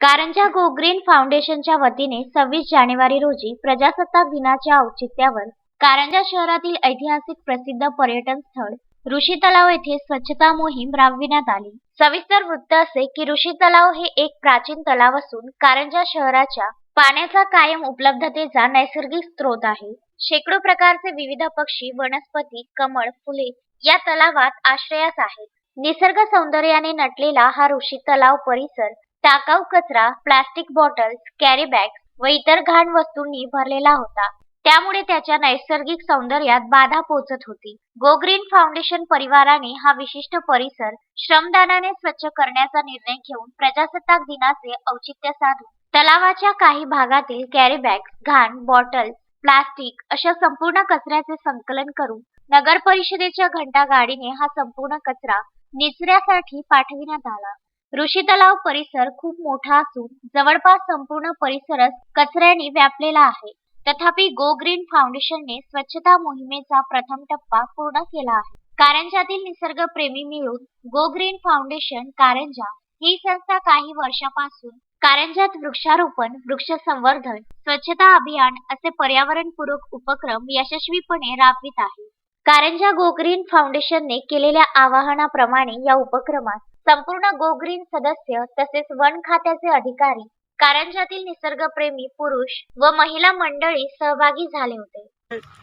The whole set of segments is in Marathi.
कारंजा गो ग्रीन फाउंडेशनच्या वतीने सव्वीस जानेवारी रोजी प्रजासत्ताक दिनाच्या औचित्यावर कारंजा शहरातील ऐतिहासिक प्रसिद्ध पर्यटन स्थळ ऋषी तलाव येथे स्वच्छता मोहीम राबविण्यात आली. सविस्तर वृत्त असे की ऋषी तलाव हे एक प्राचीन तलाव असून कारंजा शहराच्या पाण्याचा कायम उपलब्धतेचा नैसर्गिक स्रोत आहे. शेकडो प्रकारचे विविध पक्षी वनस्पती कमळ फुले या तलावात आश्रयास आहेत. निसर्ग सौंदर्याने नटलेला हा ऋषी तलाव परिसर टाकाऊ कचरा प्लास्टिक बॉटल्स कॅरी बॅग्स व इतर घाण वस्तूंनी भरलेला होता. त्यामुळे त्याच्या नैसर्गिक सौंदर्यात बाधा पोहोचत होती. गो ग्रीन फाउंडेशन परिवाराने हा विशिष्ट परिसर श्रमदानाने स्वच्छ करण्याचा निर्णय घेऊन प्रजासत्ताक दिनाचे औचित्य साधून तलावाच्या काही भागातील कॅरी बॅग्स घाण बॉटल्स प्लास्टिक अशा संपूर्ण कचऱ्याचे संकलन करून नगर परिषदेच्या घंटा गाडीने हा संपूर्ण कचरा निचऱ्यासाठी पाठविण्यात आला. ऋषी तलाव परिसर खूप मोठा असून जवळपास संपूर्ण परिसरच कचऱ्याने व्यापलेला आहे. तथापि गो ग्रीन फाउंडेशनने स्वच्छता मोहिमेचा प्रथम टप्पा पूर्ण केला आहे. कारंजातील निसर्गप्रेमी मिळून गो ग्रीन फाउंडेशन कारंजा ही संस्था काही वर्षापासून कारंजात वृक्षारोपण वृक्ष संवर्धन स्वच्छता अभियान असे पर्यावरणपूरक उपक्रम यशस्वीपणे राबवित आहे. कारंजा गो ग्रीन फाउंडेशनने केलेल्या आवाहनाप्रमाणे या उपक्रमात संपूर्ण गोग्रीन सदस्य तसेच वन खात्याचे अधिकारी कारंजातील निसर्गप्रेमी पुरुष व महिला मंडळी सहभागी झाले होते.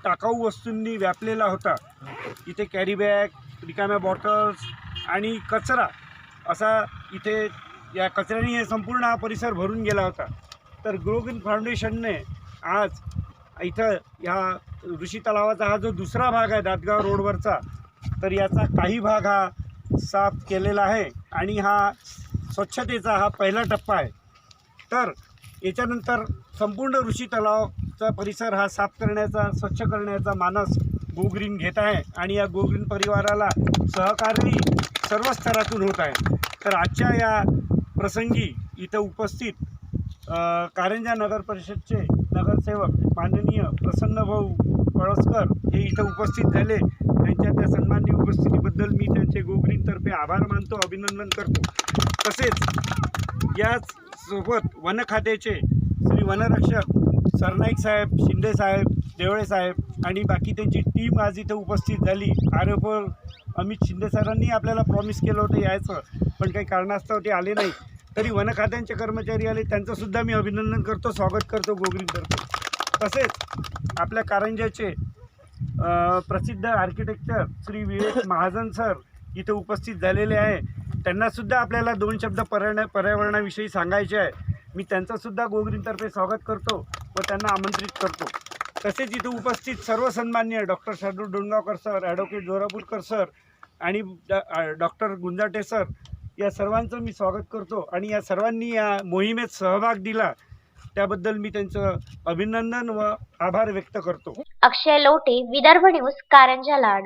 टाकाऊ वस्तूंनी व्यापलेला होता. इथे कॅरी बॅग रिकाम्या बॉटल्स आणि कचरा असा इथे या कचऱ्याने हे संपूर्ण हा परिसर भरून गेला होता. तर ग्रोग्रीन फाउंडेशनने आज इथं ह्या ऋषी तलावाचा हा जो दुसरा भाग आहे दादगाव रोडवरचा तर याचा काही भाग हा साफ केलेला आहे आणि हा स्वच्छतेचा हा पहिला टप्पा आहे. तर याच्यानंतर संपूर्ण ऋषी तलावचा परिसर हा साफ करण्याचा स्वच्छ करण्याचा मानस गोग्रीन घेत आहे आणि या गोग्रीन परिवाराला सहकारी सर्व स्तरातून होत आहे. तर आजच्या या प्रसंगी इथं उपस्थित कारंजा नगर परिषदचे नगरसेवक माननीय प्रसन्नभाऊ पळसकर हे इथं उपस्थित झाले. यांच्या त्या सन्माननीय उपस्थितीबद्दल मी त्यांचे गोग्रीनतर्फे आभार मानतो अभिनंदन करतो. तसेच याचसोबत वन खात्याचे श्री वनरक्षक सरनाईक साहेब शिंदे साहेब देवळे साहेब आणि बाकी त्यांची टीम आज इथं उपस्थित झाली. आरोप अमित शिंदे सरांनी आपल्याला प्रॉमिस केलं होतं यायचं पण काही कारणास्तव ते आले नाही. तरी वन खात्यांचे कर्मचारी आले त्यांचंसुद्धा मी अभिनंदन करतो स्वागत करतो गोगरीतर्फे. तसेच आपल्या कारंजाचे प्रसिद्ध आर्किटेक्चर श्री विवेक महाजन सर इथं उपस्थित झालेले आहे. त्यांनासुद्धा आपल्याला दोन शब्द पर्यावरण पर्यावरणाविषयी सांगायचे आहे. मी त्यांचंसुद्धा गोगरींतर्फे स्वागत करतो व त्यांना आमंत्रित करतो. तसेच इथं उपस्थित सर्व सन्मान्य doctor Shardul Dongaonkar sir advocate Jorapurkar sir आणि डॉक्टर गुंजाटे सर या सर्वांचं मी स्वागत करतो आणि या सर्वांनी या मोहिमेत सहभाग दिला. त्याबद्दल मी त्यांचं अभिनंदन व आभार व्यक्त करतो. अक्षय लोटे विदर्भ न्यूज कारंजा लाड.